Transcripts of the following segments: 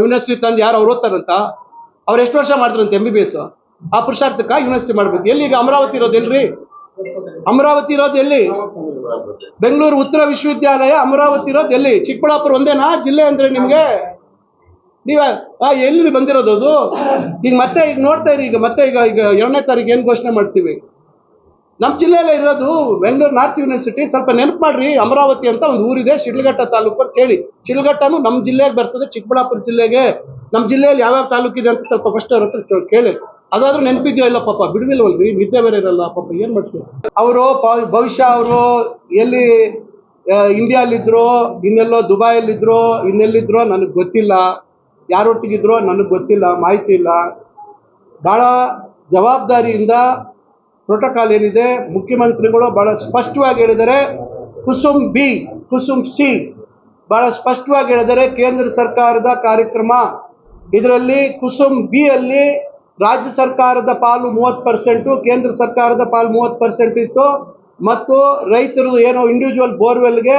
University ತಂದು ಯಾರು ಅವ್ರು ಓದ್ತಾರಂತ, ಅವ್ರು ಎಷ್ಟು ವರ್ಷ ಮಾಡ್ತಾರಂತೆ ಎಂ ಬಿ ಬಿ ಎಸ್ ಆ ಪುರುಷಾರ್ಥಕ್ಕ ಯೂನಿವರ್ಸಿಟಿ ಮಾಡ್ಬೇಕು. ಎಲ್ಲಿ ಈಗ ಅಮರಾವತಿ ಇರೋದು ಎಲ್ರಿ? ಅಮರಾವತಿ ಇರೋದು ಎಲ್ಲಿ? ಬೆಂಗಳೂರು ಉತ್ತರ ವಿಶ್ವವಿದ್ಯಾಲಯ ಅಮರಾವತಿ ಇರೋದು ಎಲ್ಲಿ? ಚಿಕ್ಕಬಳ್ಳಾಪುರ ಒಂದೇನಾ? ಜಿಲ್ಲೆ ಅಂದ್ರೆ ನಿಮ್ಗೆ? ನೀವ ಎಲ್ಲಿ ಬಂದಿರೋದು ಅದು? ಈಗ ಮತ್ತೆ, ಈಗ ನೋಡ್ತಾ ಇರಿ, ಈಗ ಮತ್ತೆ, ಈಗ ಈಗ ಎರಡನೇ ತಾರೀಕು ಏನ್ ಘೋಷಣೆ ಮಾಡ್ತೀವಿ? ನಮ್ಮ ಜಿಲ್ಲೆಯಲ್ಲೇ ಇರೋದು ಬೆಂಗಳೂರು ನಾರ್ತ್ ಯೂನಿವರ್ಸಿಟಿ. ಸ್ವಲ್ಪ ನೆನಪು ಮಾಡ್ರಿ, ಅಮರಾವತಿ ಅಂತ ಒಂದು ಊರಿದೆ, ಶಿಡ್ಲಘಟ್ಟ ತಾಲೂಕು ಅಂತ ಹೇಳಿ. ಶಿಡ್ಲಘಟ್ಟನು ನಮ್ಮ ಜಿಲ್ಲೆಗೆ ಬರ್ತದೆ, ಚಿಕ್ಕಬಳ್ಳಾಪುರ ಜಿಲ್ಲೆಗೆ. ನಮ್ಮ ಜಿಲ್ಲೆಯಲ್ಲಿ ಯಾವ್ಯಾವ ತಾಲೂಕಿದೆ ಅಂತ ಸ್ವಲ್ಪ ಫಸ್ಟ್ ಅವ್ರ ಹತ್ರ ಕೇಳಿ ಅದಾದ್ರೂ ನೆನಪಿದ್ಯೋ ಇಲ್ಲ ಪಾಪ, ಬಿಡುವಿಲ್ವಲ್ರಿ, ನಿದ್ದೆ ಬೇರೆ ಇರಲ್ಲ ಪಾಪ, ಏನು ಮಾಡ್ತೀವಿ ಅವರು ಭವಿಷ್ಯ ಅವರು ಎಲ್ಲಿ ಇಂಡಿಯಾಲಿದ್ರು, ಇನ್ನೆಲ್ಲೋ ದುಬೈಯಲ್ಲಿದ್ರು, ಇನ್ನೆಲ್ಲಿದ್ರೋ ನನಗೆ ಗೊತ್ತಿಲ್ಲ. ಯಾರೊಟ್ಟಿಗಿದ್ರೋ ನನಗೆ ಗೊತ್ತಿಲ್ಲ, ಮಾಹಿತಿ ಇಲ್ಲ. ಭಾಳ ಜವಾಬ್ದಾರಿಯಿಂದ ಪ್ರೋಟೋಕಾಲ್ ಏನಿದೆ, ಮುಖ್ಯಮಂತ್ರಿಗಳು ಬಹಳ ಸ್ಪಷ್ಟವಾಗಿ ಹೇಳಿದರೆ ಕುಸುಮ್ ಬಿ, ಕುಸುಮ್ ಸಿ. ಬಹಳ ಸ್ಪಷ್ಟವಾಗಿ ಹೇಳಿದರೆ ಕೇಂದ್ರ ಸರ್ಕಾರದ ಕಾರ್ಯಕ್ರಮ. ಇದರಲ್ಲಿ ಕುಸುಮ್ ಬಿ ಅಲ್ಲಿ ರಾಜ್ಯ ಸರ್ಕಾರದ ಪಾಲು ಮೂವತ್ತು ಪರ್ಸೆಂಟು, ಕೇಂದ್ರ ಸರ್ಕಾರದ ಪಾಲು ಮೂವತ್ತು ಪರ್ಸೆಂಟ್ ಇತ್ತು. ಮತ್ತು ರೈತರು ಏನೋ ಇಂಡಿವಿಜುವಲ್ ಬೋರ್ವೆಲ್ಗೆ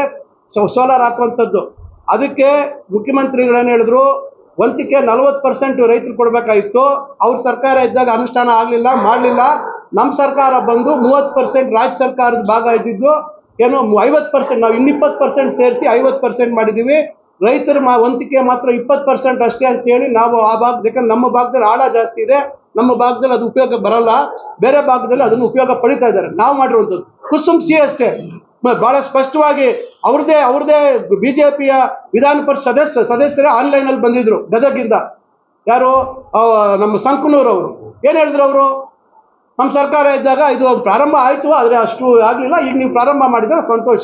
ಸೋಲಾರ್ ಹಾಕುವಂಥದ್ದು. ಅದಕ್ಕೆ ಮುಖ್ಯಮಂತ್ರಿಗಳೇನು ಹೇಳಿದ್ರು ಒಂದಕ್ಕೆ ನಲವತ್ತು ಪರ್ಸೆಂಟ್ ರೈತರು ಕೊಡಬೇಕಾಗಿತ್ತು. ಅವ್ರ ಸರ್ಕಾರ ಇದ್ದಾಗ ಅನುಷ್ಠಾನ ಆಗಲಿಲ್ಲ, ಮಾಡಲಿಲ್ಲ. ನಮ್ಮ ಸರ್ಕಾರ ಬಂದು ಮೂವತ್ತು ಪರ್ಸೆಂಟ್ ರಾಜ್ಯ ಸರ್ಕಾರದ ಭಾಗ ಇದ್ದಿದ್ದು, ಏನೋ ಐವತ್ತು ಪರ್ಸೆಂಟ್ ನಾವು ಇನ್ನಿಪ್ಪತ್ತು ಪರ್ಸೆಂಟ್ ಸೇರಿಸಿ ಐವತ್ತು ಪರ್ಸೆಂಟ್ ಮಾಡಿದ್ದೀವಿ ರೈತರ ಮಾ, ವಂತಿಕೆ ಮಾತ್ರ ಇಪ್ಪತ್ತು ಪರ್ಸೆಂಟ್ ಅಷ್ಟೇ ಅಂತ ಹೇಳಿ ನಾವು ಆ ಭಾಗದ, ಯಾಕಂದ್ರೆ ನಮ್ಮ ಭಾಗದಲ್ಲಿ ಆಳ ಜಾಸ್ತಿ ಇದೆ, ನಮ್ಮ ಭಾಗದಲ್ಲಿ ಅದು ಉಪಯೋಗ ಬರಲ್ಲ. ಬೇರೆ ಭಾಗದಲ್ಲಿ ಅದನ್ನು ಉಪಯೋಗ ಪಡಿತಾ ಇದ್ದಾರೆ. ನಾವು ಮಾಡಿರುವಂಥದ್ದು. ಕುಸುಮ್ ಸಿ ಅಷ್ಟೇ. ಬಹಳ ಸ್ಪಷ್ಟವಾಗಿ ಅವ್ರದೇ ಅವ್ರದೇ ಪಿಯ ವಿಧಾನ ಪರಿಷತ್ ಸದಸ್ಯ, ಸದಸ್ಯರೇ ಆನ್ಲೈನ್ ಅಲ್ಲಿ ಬಂದಿದ್ರು ಗದಗಿಂದ. ಯಾರು? ನಮ್ಮ ಸಂಕನೂರ್ ಅವರು. ಏನು ಹೇಳಿದ್ರು ಅವರು? ನಮ್ಮ ಸರ್ಕಾರ ಇದ್ದಾಗ ಇದು ಪ್ರಾರಂಭ ಆಯಿತು, ಆದರೆ ಅಷ್ಟು ಆಗಲಿಲ್ಲ. ಈಗ ನೀವು ಪ್ರಾರಂಭ ಮಾಡಿದರೆ ಸಂತೋಷ.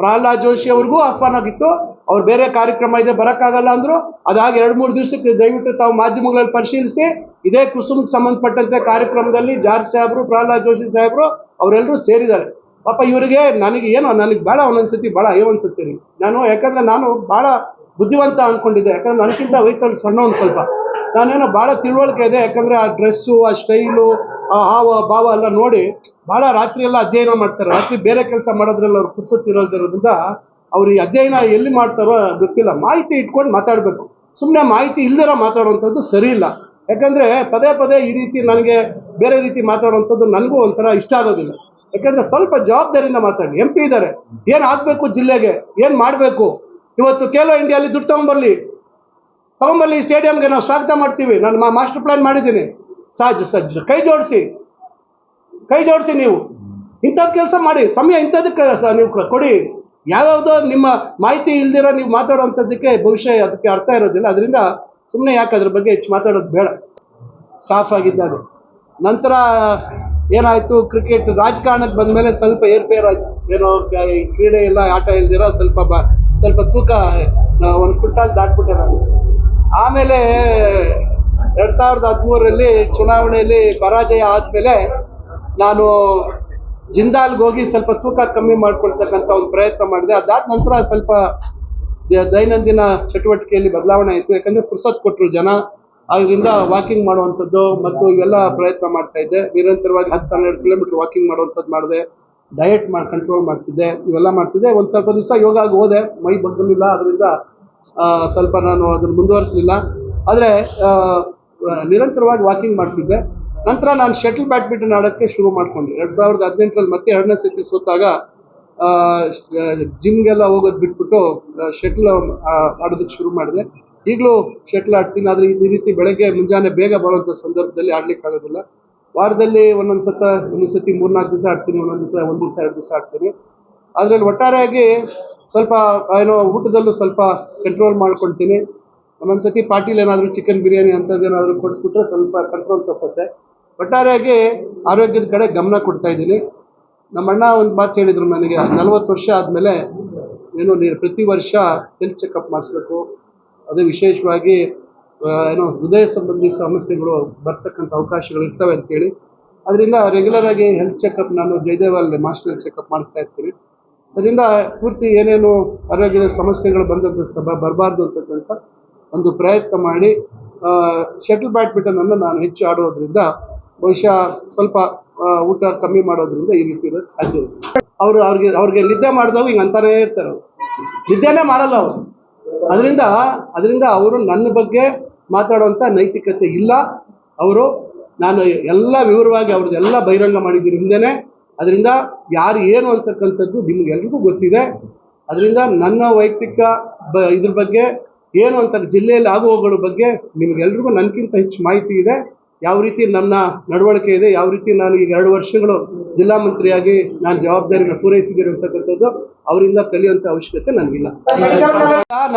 ಪ್ರಹ್ಲಾದ್ ಜೋಶಿ ಅವ್ರಿಗೂ ಆಹ್ವಾನ ಆಗಿತ್ತು. ಅವ್ರು ಬೇರೆ ಕಾರ್ಯಕ್ರಮ ಇದೆ, ಬರೋಕ್ಕಾಗಲ್ಲ ಅಂದರು. ಅದಾಗಿ ಎರಡು ಮೂರು ದಿವಸಕ್ಕೆ ದಯವಿಟ್ಟು ತಾವು ಮಾಧ್ಯಮಗಳಲ್ಲಿ ಪರಿಶೀಲಿಸಿ. ಇದೇ ಕುಸುಮ್ಗೆ ಸಂಬಂಧಪಟ್ಟಂತೆ ಕಾರ್ಯಕ್ರಮದಲ್ಲಿ ಜಾರ್ಜ್ ಸಾಹೇಬರು, ಪ್ರಹ್ಲಾದ್ ಜೋಶಿ ಸಾಹೇಬರು ಅವರೆಲ್ಲರೂ ಸೇರಿದ್ದಾರೆ. ಪಾಪ ಇವರಿಗೆ ನನಗೆ ಏನೋ, ನನಗೆ ಭಾಳ ಒಂದೊಂದ್ಸತಿ ಭಾಳ ಅಯ್ಯೋ ರೀ ನಾನು, ಯಾಕಂದರೆ ನಾನು ಭಾಳ ಬುದ್ಧಿವಂತ ಅಂದ್ಕೊಂಡಿದ್ದೆ ಯಾಕಂದರೆ ನನಗಿಂತ ವಯಸ್ಸಲ್ಲಿ ಸಣ್ಣ ಒಂದು ಸ್ವಲ್ಪ. ನಾನೇನೋ ಭಾಳ ತಿಳುವಳಿಕೆ ಇದೆ. ಯಾಕಂದರೆ ಆ ಡ್ರೆಸ್ಸು, ಆ ಸ್ಟೈಲು ಹಾವ ಭಾವ ಎಲ್ಲ ನೋಡಿ ಭಾಳ ರಾತ್ರಿ ಎಲ್ಲ ಅಧ್ಯಯನ ಮಾಡ್ತಾರೆ. ರಾತ್ರಿ ಬೇರೆ ಕೆಲಸ ಮಾಡೋದ್ರಲ್ಲಿ ಅವ್ರು ಪುರ್ಸೊತ್ತಿರೋದ್ರಿಂದ ಅವ್ರು ಈ ಅಧ್ಯಯನ ಎಲ್ಲಿ ಮಾಡ್ತಾರೋ ಗೊತ್ತಿಲ್ಲ. ಮಾಹಿತಿ ಇಟ್ಕೊಂಡು ಮಾತಾಡಬೇಕು. ಸುಮ್ಮನೆ ಮಾಹಿತಿ ಇಲ್ದಿರ ಮಾತಾಡುವಂಥದ್ದು ಸರಿ ಇಲ್ಲ. ಯಾಕಂದ್ರೆ ಪದೇ ಪದೇ ಈ ರೀತಿ ನನಗೆ ಬೇರೆ ರೀತಿ ಮಾತಾಡುವಂಥದ್ದು ನನಗೂ ಒಂಥರ ಇಷ್ಟ ಆಗೋದಿಲ್ಲ. ಯಾಕಂದ್ರೆ ಸ್ವಲ್ಪ ಜವಾಬ್ದಾರಿಯಿಂದ ಮಾತಾಡಿ. ಎಂ ಪಿ ಇದ್ದಾರೆ. ಏನು ಆಗಬೇಕು ಜಿಲ್ಲೆಗೆ? ಏನು ಮಾಡಬೇಕು? ಇವತ್ತು ಖೇಲೋ ಇಂಡಿಯಾಲಿ ದುಡ್ಡು ತಗೊಂಬರ್ಲಿ. ತಗೊಂಬರ್ಲಿ ಸ್ಟೇಡಿಯಂಗೆ ನಾವು ಸ್ವಾಗತ ಮಾಡ್ತೀವಿ. ನಾನು ಮಾಸ್ಟರ್ ಪ್ಲಾನ್ ಮಾಡಿದ್ದೀನಿ. ಸಾಜ್, ಸಜ್ಜ, ಕೈ ಜೋಡಿಸಿ. ಕೈ ಜೋಡಿಸಿ ನೀವು. ಇಂಥದ್ದು ಕೆಲಸ ಮಾಡಿ. ಸಮಯ ಇಂಥದಕ್ಕೆ ನೀವು ಕೊಡಿ. ಯಾವ್ಯಾವುದೋ ನಿಮ್ಮ ಮಾಹಿತಿ ಇಲ್ದಿರೋ ನೀವು ಮಾತಾಡೋವಂಥದ್ದಕ್ಕೆ ಭವಿಷ್ಯ ಅದಕ್ಕೆ ಅರ್ಥ ಇರೋದಿಲ್ಲ. ಅದರಿಂದ ಸುಮ್ಮನೆ ಯಾಕೆ ಅದ್ರ ಬಗ್ಗೆ ಹೆಚ್ಚು ಮಾತಾಡೋದು ಬೇಡ. ಸ್ಟಾಫ್ ಆಗಿದ್ದಾಗ. ನಂತರ ಏನಾಯಿತು? ಕ್ರಿಕೆಟ್ ರಾಜಕಾರಣಕ್ಕೆ ಬಂದಮೇಲೆ ಸ್ವಲ್ಪ ಏರ್ಪೇರ್ ಆಯ್ತು. ಏನೋ ಕ್ರೀಡೆ ಎಲ್ಲ ಆಟ ಇಲ್ದಿರೋ ಸ್ವಲ್ಪ ಬ, ಸ್ವಲ್ಪ ತೂಕ ಒಂದು ಪುಟ್ಟ ದಾಟ್ಬಿಟ್ಟೆ ನಾನು. ಆಮೇಲೆ ಎರಡು ಸಾವಿರದ ಹದಿಮೂರರಲ್ಲಿ ಚುನಾವಣೆಯಲ್ಲಿ ಪರಾಜಯ ಆದಮೇಲೆ ನಾನು ಜಿಂದಾಲ್ಗೆ ಹೋಗಿ ಸ್ವಲ್ಪ ತೂಕ ಕಮ್ಮಿ ಮಾಡ್ಕೊಳ್ತಕ್ಕಂಥ ಒಂದು ಪ್ರಯತ್ನ ಮಾಡಿದೆ. ಅದಾದ ನಂತರ ಸ್ವಲ್ಪ ದೈನಂದಿನ ಚಟುವಟಿಕೆಯಲ್ಲಿ ಬದಲಾವಣೆ ಆಯಿತು. ಯಾಕಂದರೆ ಪುರ್ಸತ್ ಕೊಟ್ಟರು ಜನ. ಅದರಿಂದ ವಾಕಿಂಗ್ ಮಾಡುವಂಥದ್ದು ಮತ್ತು ಇವೆಲ್ಲ ಪ್ರಯತ್ನ ಮಾಡ್ತಾ ಇದ್ದೆ. ನಿರಂತರವಾಗಿ ಹತ್ತು ಹನ್ನೆರಡು ಕಿಲೋಮೀಟರ್ ವಾಕಿಂಗ್ ಮಾಡುವಂಥದ್ದು ಮಾಡಿದೆ. ಡಯಟ್ ಮಾಡಿ ಕಂಟ್ರೋಲ್ ಮಾಡ್ತಿದ್ದೆ. ಇವೆಲ್ಲ ಮಾಡ್ತಿದ್ದೆ. ಒಂದು ಸ್ವಲ್ಪ ದಿವಸ ಯೋಗಾಗ ಹೋದೆ. ಮೈ ಬಗ್ಗಲಿಲ್ಲ. ಅದರಿಂದ ಸ್ವಲ್ಪ ನಾನು ಅದನ್ನು ಮುಂದುವರಿಸಲಿಲ್ಲ. ಆದರೆ ನಿರಂತರವಾಗಿ ವಾಕಿಂಗ್ ಮಾಡ್ತಿದ್ದೆ. ನಂತರ ನಾನು ಶಟಲ್ ಬ್ಯಾಡ್ಮಿಂಟನ್ ಆಡೋಕ್ಕೆ ಶುರು ಮಾಡ್ಕೊಂಡೆ. ಎರಡು ಸಾವಿರದ ಹದಿನೆಂಟರಲ್ಲಿ ಮತ್ತೆ ಎರಡನೇ ಸತಿ ಸೋತಾಗ ಜಿಮ್ಗೆಲ್ಲ ಹೋಗೋದು ಬಿಟ್ಬಿಟ್ಟು ಶಟ್ಲ್ ಆಡೋದಕ್ಕೆ ಶುರು ಮಾಡಿದೆ. ಈಗಲೂ ಶಟ್ಲ್ ಆಡ್ತೀನಿ, ಆದರೆ ಈ ರೀತಿ ಬೆಳಗ್ಗೆ ಮುಂಜಾನೆ ಬೇಗ ಬರುವಂಥ ಸಂದರ್ಭದಲ್ಲಿ ಆಡ್ಲಿಕ್ಕೆ ಆಗೋದಿಲ್ಲ ವಾರದಲ್ಲಿ ಒಂದೊಂದು ಸತ, ಒಂದೊಂದು ಸತಿ ಮೂರ್ನಾಲ್ಕು ದಿವಸ ಆಡ್ತೀನಿ, ಒಂದೊಂದು ದಿವಸ, ಒಂದು ದಿವಸ, ಎರಡು ದಿವಸ ಆಡ್ತೀನಿ. ಅದರಲ್ಲಿ ಒಟ್ಟಾರೆಯಾಗಿ ಸ್ವಲ್ಪ, ಏನೋ ಊಟದಲ್ಲೂ ಸ್ವಲ್ಪ ಕಂಟ್ರೋಲ್ ಮಾಡ್ಕೊಳ್ತೀನಿ. ಒಂದೊಂದು ಸತಿ ಪಾರ್ಟಿಲಿ ಏನಾದರೂ ಚಿಕನ್ ಬಿರಿಯಾನಿ ಅಂಥದ್ದು ಏನಾದರೂ ಕೊಡಿಸ್ಬಿಟ್ರೆ ಸ್ವಲ್ಪ ಕಂಟ್ರೋಲ್ ತಪ್ಪುತ್ತೆ. ಒಟ್ಟಾರೆಯಾಗಿ ಆರೋಗ್ಯದ ಕಡೆ ಗಮನ ಕೊಡ್ತಾ ಇದ್ದೀನಿ. ನಮ್ಮ ಅಣ್ಣ ಒಂದು ಮಾತು ಹೇಳಿದರು ನನಗೆ, ನಲವತ್ತು ವರ್ಷ ಆದಮೇಲೆ ಏನು ನೀನು ಪ್ರತಿ ವರ್ಷ ಹೆಲ್ತ್ ಚೆಕಪ್ ಮಾಡಿಸ್ಬೇಕು. ಅದೇ ವಿಶೇಷವಾಗಿ ಏನು ಹೃದಯ ಸಂಬಂಧಿ ಸಮಸ್ಯೆಗಳು ಬರ್ತಕ್ಕಂಥ ಅವಕಾಶಗಳು ಇರ್ತವೆ ಅಂತೇಳಿ. ಅದರಿಂದ ರೆಗ್ಯುಲರ್ ಆಗಿ ಹೆಲ್ತ್ ಚೆಕಪ್ ನಾನು ಜಯದೇವಲ್ಲಿ ಮಾಸ್ಟರ್ ಚೆಕಪ್ ಮಾಡಿಸ್ತಾ ಇರ್ತೀನಿ. ಅದರಿಂದ ಪೂರ್ತಿ ಏನೇನು ಆರೋಗ್ಯದ ಸಮಸ್ಯೆಗಳು ಬಂದಂಥ ಸಭಾ ಬರಬಾರ್ದು ಅಂತಕ್ಕಂಥ ಒಂದು ಪ್ರಯತ್ನ ಮಾಡಿ ಶಟಲ್ ಬ್ಯಾಡ್ಮಿಂಟನನ್ನು ನಾನು ಹೆಚ್ಚು ಆಡೋದ್ರಿಂದ ಬಹುಶಃ ಸ್ವಲ್ಪ ಊಟ ಕಮ್ಮಿ ಮಾಡೋದ್ರಿಂದ ಈ ರೀತಿ ಇರೋದು ಸಾಧ್ಯ ಇದೆ. ಅವರು ಅವ್ರಿಗೆ ಅವ್ರಿಗೆ ನಿದ್ದೆ ಮಾಡಿದವು ಹಿಂಗೆ ಅಂತಾನೇ ಇರ್ತಾರೆ ಅವರು. ನಿದ್ದೆನೇ ಮಾಡಲ್ಲ ಅವರು. ಅದರಿಂದ ಅದರಿಂದ ಅವರು ನನ್ನ ಬಗ್ಗೆ ಮಾತಾಡುವಂಥ ನೈತಿಕತೆ ಇಲ್ಲ. ಅವರು, ನಾನು ಎಲ್ಲ ವಿವರವಾಗಿ ಅವ್ರದ್ದೆಲ್ಲ ಬಹಿರಂಗ ಮಾಡಿದ್ದೀನಿ ಹಿಂದೆನೇ. ಅದರಿಂದ ಯಾರು ಏನು ಅಂತಕ್ಕಂಥದ್ದು ನಿಮಗೆಲ್ರಿಗೂ ಗೊತ್ತಿದೆ. ಅದರಿಂದ ನನ್ನ ವೈಯಕ್ತಿಕ ಬ, ಇದ್ರ ಬಗ್ಗೆ ಏನು ಅಂತ ಜಿಲ್ಲೆಯಲ್ಲಿ ಆಗುವಗಳ ಬಗ್ಗೆ ನಿಮಗೆಲ್ರಿಗೂ ನನಗಿಂತ ಹೆಚ್ಚು ಮಾಹಿತಿ ಇದೆ. ಯಾವ ರೀತಿ ನನ್ನ ನಡವಳಿಕೆ ಇದೆ, ಯಾವ ರೀತಿ ನಾನು ಈಗ ಎರಡು ವರ್ಷಗಳು ಜಿಲ್ಲಾ ಮಂತ್ರಿಯಾಗಿ ನಾನು ಜವಾಬ್ದಾರಿನ ಪೂರೈಸಿದ್ದೀನಿ ಅಂತಕ್ಕಂಥದ್ದು ಅವರಿಂದ ಕಲಿಯುವಂಥ ಅವಶ್ಯಕತೆ ನನಗಿಲ್ಲ.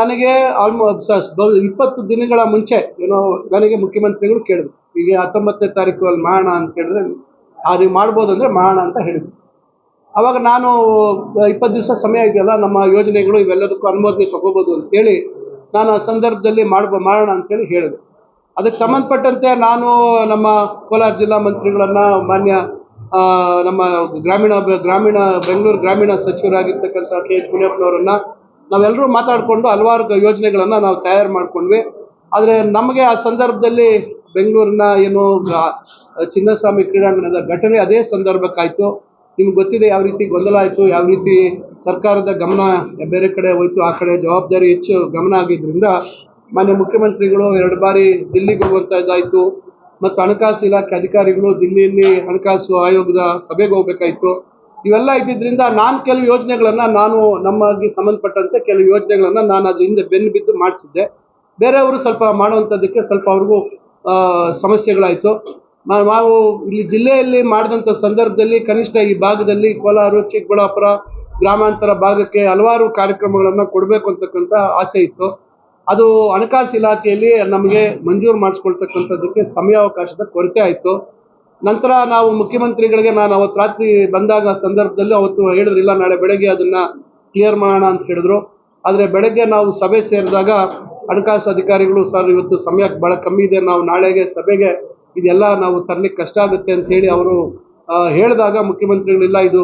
ನನಗೆ ಆಲ್ಮೋಸ್ಟ್ ಇಪ್ಪತ್ತು ದಿನಗಳ ಮುಂಚೆ, ಏನೋ ನನಗೆ ಮುಖ್ಯಮಂತ್ರಿಗಳು ಕೇಳಿದ್ರು. ಈಗ ಹತ್ತೊಂಬತ್ತನೇ ತಾರೀಕು ಅಲ್ಲಿ ಮಾಡೋಣ ಅಂತ ಕೇಳಿದ್ರೆ ಆ, ನೀವು ಮಾಡ್ಬೋದು ಅಂದರೆ ಮಾಡೋಣ ಅಂತ ಹೇಳಿದ್ರು. ಅವಾಗ ನಾನು, ಇಪ್ಪತ್ತು ದಿವಸ ಸಮಯ ಇದೆಯಲ್ಲ ನಮ್ಮ ಯೋಜನೆಗಳು ಇವೆಲ್ಲದಕ್ಕೂ ಅನುಮೋದನೆ ತಗೋಬೋದು ಅಂತೇಳಿ ನಾನು ಆ ಸಂದರ್ಭದಲ್ಲಿ ಮಾಡ್ಬೋ ಮಾಡೋಣ ಅಂತೇಳಿ ಹೇಳಿದೆ. ಅದಕ್ಕೆ ಸಂಬಂಧಪಟ್ಟಂತೆ ನಾನು ನಮ್ಮ ಕೋಲಾರ ಜಿಲ್ಲಾ ಮಂತ್ರಿಗಳನ್ನು ಮಾನ್ಯ ನಮ್ಮ ಗ್ರಾಮೀಣ ಗ್ರಾಮೀಣ, ಬೆಂಗಳೂರು ಗ್ರಾಮೀಣ ಸಚಿವರಾಗಿರ್ತಕ್ಕಂಥ ಕೆ ಎಚ್ ಮುನಿಯಪ್ಪನವರನ್ನ ನಾವೆಲ್ಲರೂ ಮಾತಾಡಿಕೊಂಡು ಹಲವಾರು ಯೋಜನೆಗಳನ್ನು ನಾವು ತಯಾರು ಮಾಡ್ಕೊಂಡ್ವಿ. ಆದರೆ ನಮಗೆ ಆ ಸಂದರ್ಭದಲ್ಲಿ ಬೆಂಗಳೂರಿನ ಏನು ಚಿನ್ನಸ್ವಾಮಿ ಕ್ರೀಡಾಂಗಣದ ಘಟನೆ ಅದೇ ಸಂದರ್ಭಕ್ಕಾಯಿತು. ನಿಮ್ಗೆ ಗೊತ್ತಿದೆ ಯಾವ ರೀತಿ ಗೊಂದಲ ಆಯಿತು, ಯಾವ ರೀತಿ ಸರ್ಕಾರದ ಗಮನ ಬೇರೆ ಕಡೆ ಹೋಯ್ತು, ಆ ಕಡೆ ಜವಾಬ್ದಾರಿ ಹೆಚ್ಚು ಗಮನ ಆಗಿದ್ದರಿಂದ ಮಾನ್ಯ ಮುಖ್ಯಮಂತ್ರಿಗಳು ಎರಡು ಬಾರಿ ದಿಲ್ಲಿಗೆ ಹೋಗುವಂಥ ಇದಾಯಿತು. ಮತ್ತು ಹಣಕಾಸು ಇಲಾಖೆ ಅಧಿಕಾರಿಗಳು ದಿಲ್ಲಿಯಲ್ಲಿ ಹಣಕಾಸು ಆಯೋಗದ ಸಭೆಗೆ ಹೋಗ್ಬೇಕಾಯ್ತು. ಇವೆಲ್ಲ ಇದ್ದಿದ್ದರಿಂದ ನಾನು ಕೆಲವು ಯೋಜನೆಗಳನ್ನು ನಾನು ನಮಗೆ ಸಂಬಂಧಪಟ್ಟಂತೆ ಕೆಲವು ಯೋಜನೆಗಳನ್ನು ನಾನು ಅದ್ರ ಹಿಂದೆ ಬೆನ್ನು ಬಿದ್ದು ಮಾಡಿಸಿದ್ದೆ. ಬೇರೆಯವರು ಸ್ವಲ್ಪ ಮಾಡುವಂಥದ್ದಕ್ಕೆ ಸ್ವಲ್ಪ ಅವ್ರಿಗೂ ಸಮಸ್ಯೆಗಳಾಯಿತು. ನಾವು ಇಲ್ಲಿ ಜಿಲ್ಲೆಯಲ್ಲಿ ಮಾಡಿದಂಥ ಸಂದರ್ಭದಲ್ಲಿ ಕನಿಷ್ಠ ಈ ಭಾಗದಲ್ಲಿ ಕೋಲಾರ, ಚಿಕ್ಕಬಳ್ಳಾಪುರ ಗ್ರಾಮಾಂತರ ಭಾಗಕ್ಕೆ ಹಲವಾರು ಕಾರ್ಯಕ್ರಮಗಳನ್ನು ಕೊಡಬೇಕು ಅಂತಕ್ಕಂಥ ಆಸೆ ಇತ್ತು. ಅದು ಹಣಕಾಸು ಇಲಾಖೆಯಲ್ಲಿ ನಮಗೆ ಮಂಜೂರು ಮಾಡಿಸ್ಕೊಳ್ತಕ್ಕಂಥದ್ದಕ್ಕೆ ಸಮಯಾವಕಾಶದ ಕೊರತೆ ಆಯಿತು. ನಂತರ ನಾವು ಮುಖ್ಯಮಂತ್ರಿಗಳಿಗೆ ನಾನು ಅವತ್ತು ರಾತ್ರಿ ಬಂದಾಗ ಸಂದರ್ಭದಲ್ಲಿ ಅವತ್ತು ಹೇಳಿದ್ರಿಲ್ಲ, ನಾಳೆ ಬೆಳಗ್ಗೆ ಅದನ್ನು ಕ್ಲಿಯರ್ ಮಾಡೋಣ ಅಂತ ಹೇಳಿದ್ರು. ಆದರೆ ಬೆಳಗ್ಗೆ ನಾವು ಸಭೆ ಸೇರಿದಾಗ ಹಣಕಾಸು ಅಧಿಕಾರಿಗಳು, ಸರ್, ಇವತ್ತು ಸಮಯಕ್ಕೆ ಭಾಳ ಕಮ್ಮಿ ಇದೆ, ನಾವು ನಾಳೆಗೆ ಸಭೆಗೆ ಇದೆಲ್ಲ ನಾವು ತರಲಿಕ್ಕೆ ಕಷ್ಟ ಆಗುತ್ತೆ ಅಂತ ಹೇಳಿ ಅವರು ಹೇಳಿದಾಗ ಮುಖ್ಯಮಂತ್ರಿಗಳಿಲ್ಲ, ಇದು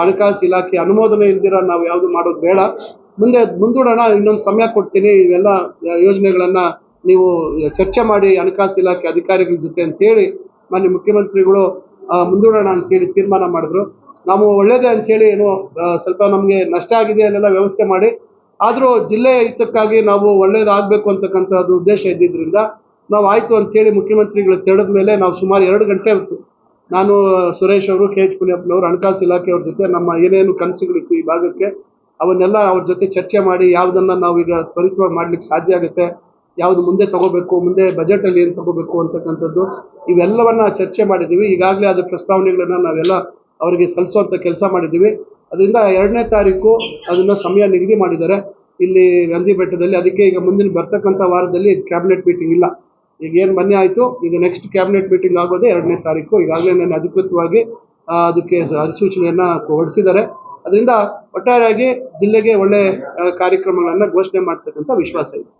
ಹಣಕಾಸು ಇಲಾಖೆ ಅನುಮೋದನೆ ಇಲ್ದಿರ ನಾವು ಯಾವುದು ಮಾಡೋದು ಬೇಡ. ಮುಂದೆ ಮುಂದೂಡೋಣ, ಇನ್ನೊಂದು ಸಮಯ ಕೊಡ್ತೀನಿ, ಇವೆಲ್ಲ ಯೋಜನೆಗಳನ್ನು ನೀವು ಚರ್ಚೆ ಮಾಡಿ ಹಣಕಾಸು ಇಲಾಖೆ ಅಧಿಕಾರಿಗಳ ಜೊತೆ ಅಂತೇಳಿ ಮಾನ್ಯ ಮುಖ್ಯಮಂತ್ರಿಗಳು ಮುಂದೂಡೋಣ ಮುಂದೂಡೋಣ ಅಂತೇಳಿ ತೀರ್ಮಾನ ಮಾಡಿದ್ರು. ನಾವು ಒಳ್ಳೇದೇ ಅಂಥೇಳಿ ಏನು ಸ್ವಲ್ಪ ನಮಗೆ ನಷ್ಟ ಆಗಿದೆ ಅಲ್ಲೆಲ್ಲ ವ್ಯವಸ್ಥೆ ಮಾಡಿ, ಆದರೂ ಜಿಲ್ಲೆಯ ಹಿತಕ್ಕಾಗಿ ನಾವು ಒಳ್ಳೇದಾಗಬೇಕು ಅಂತಕ್ಕಂಥದ್ದು ಉದ್ದೇಶ ಇದ್ದಿದ್ದರಿಂದ ನಾವು ಆಯಿತು ಅಂತೇಳಿ ಮುಖ್ಯಮಂತ್ರಿಗಳು ತೆರೆದ ಮೇಲೆ ನಾವು ಸುಮಾರು ಎರಡು ಗಂಟೆ ಇತ್ತು ನಾನು ಸುರೇಶ್ ಅವರು, ಕೆ ಎಚ್ ಪುಣ್ಯಪ್ಪನವರು ಹಣಕಾಸು ಇಲಾಖೆಯವ್ರ ಜೊತೆ ನಮ್ಮ ಏನೇನು ಕನಸುಗಳಿತ್ತು ಈ ಭಾಗಕ್ಕೆ, ಅವನ್ನೆಲ್ಲ ಅವ್ರ ಜೊತೆ ಚರ್ಚೆ ಮಾಡಿ ಯಾವುದನ್ನು ಈಗ ತ್ವರಿತವಾಗಿ ಮಾಡ್ಲಿಕ್ಕೆ ಸಾಧ್ಯ ಆಗುತ್ತೆ, ಯಾವುದು ಮುಂದೆ ತಗೋಬೇಕು, ಮುಂದೆ ಬಜೆಟಲ್ಲಿ ಏನು ತಗೋಬೇಕು ಅಂತಕ್ಕಂಥದ್ದು, ಇವೆಲ್ಲವನ್ನ ಚರ್ಚೆ ಮಾಡಿದ್ದೀವಿ. ಈಗಾಗಲೇ ಅದು ಪ್ರಸ್ತಾವನೆಗಳನ್ನು ನಾವೆಲ್ಲ ಅವರಿಗೆ ಸಲ್ಲಿಸುವಂಥ ಕೆಲಸ ಮಾಡಿದ್ದೀವಿ. ಅದರಿಂದ ಎರಡನೇ ತಾರೀಕು ಅದನ್ನು ಸಮಯ ನಿಗದಿ ಮಾಡಿದ್ದಾರೆ. ಇಲ್ಲಿ ಗಾಂಧಿ ಬೆಟ್ಟದಲ್ಲಿ ಅದಕ್ಕೆ ಈಗ ಮುಂದಿನ ಬರ್ತಕ್ಕಂಥ ವಾರದಲ್ಲಿ ಕ್ಯಾಬಿನೆಟ್ ಮೀಟಿಂಗ್ ಇಲ್ಲ. ಈಗ ಏನು ಮೊನ್ನೆ ಆಯಿತು, ಈಗ ನೆಕ್ಸ್ಟ್ ಕ್ಯಾಬಿನೆಟ್ ಮೀಟಿಂಗ್ ಆಗೋದೇ ಎರಡನೇ ತಾರೀಕು. ಈಗಾಗಲೇ ನಾನು ಅಧಿಕೃತವಾಗಿ ಅದಕ್ಕೆ ಅಧಿಸೂಚನೆಯನ್ನ ಹೊರಡಿಸಿದ್ದಾರೆ. ಅದರಿಂದ ಒಟ್ಟಾರೆಯಾಗಿ ಜಿಲ್ಲೆಗೆ ಒಳ್ಳೆ ಕಾರ್ಯಕ್ರಮಗಳನ್ನು ಘೋಷಣೆ ಮಾಡ್ತಕ್ಕಂಥ ವಿಶ್ವಾಸ ಇದೆ.